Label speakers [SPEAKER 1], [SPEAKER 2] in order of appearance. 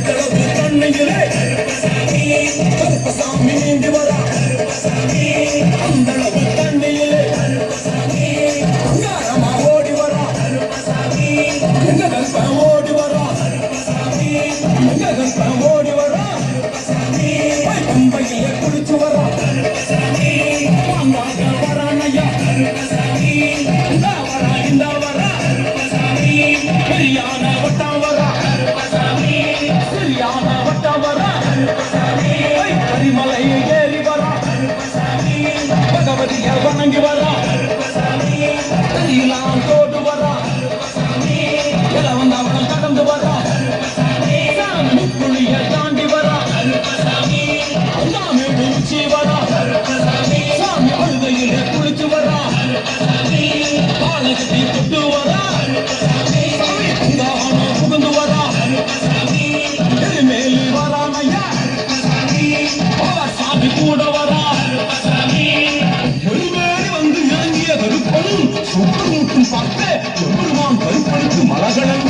[SPEAKER 1] கருத்தளவு தன்மையிலே கருப்பசாமி நீண்டு வரா அந்தளவு தன்மையிலே யாரமா ஓடி வரா எங்க கருப்ப ஓடி வரா எங்க கருப்ப பெரியான வட்டா வரா வணங்கி வரா. எல்லாம் தோடு வரா. எல்லாம் வந்து அவர்கள் கடந்து வரா. முக்குழிய தாண்டி வரா. எல்லாமே பூச்சி வரா. சாமி விழுதையில குளிச்சு வரா. பாலகத்தை தொட்டு வரா. Pásale